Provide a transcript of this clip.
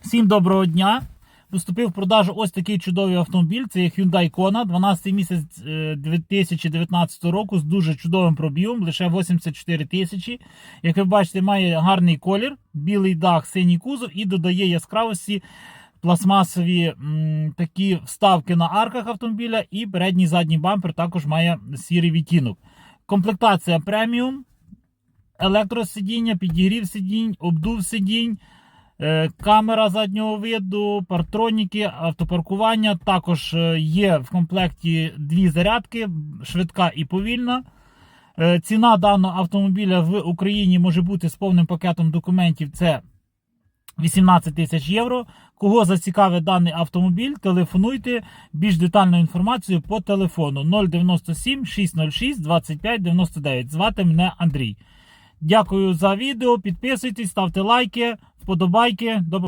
Всім доброго дня. Поступив в продажу ось такий чудовий автомобіль. Це Hyundai Kona, 12 місяць е, 2019 року з дуже чудовим пробігом, лише 84 тисячі. Як ви бачите, має гарний колір, білий дах, синій кузов і додає яскравості пластмасові м, такі вставки на арках автомобіля, і передній задній бампер також має сірий відтінок. Комплектація преміум, електросидіння, підігрів сидінь, обдув сидінь. Е, Камера заднього виду, партроніки, автопаркування. Також е, є в комплекті дві зарядки, швидка і повільна. Е, Ціна даного автомобіля в Україні може бути з повним пакетом документів. Це 18 тисяч євро. Кого зацікавить даний автомобіль, телефонуйте більш детальну інформацію по телефону 097 606 25 99. Звати мене Андрій. Дякую за відео. Підписуйтесь, ставте лайки, вподобайки. До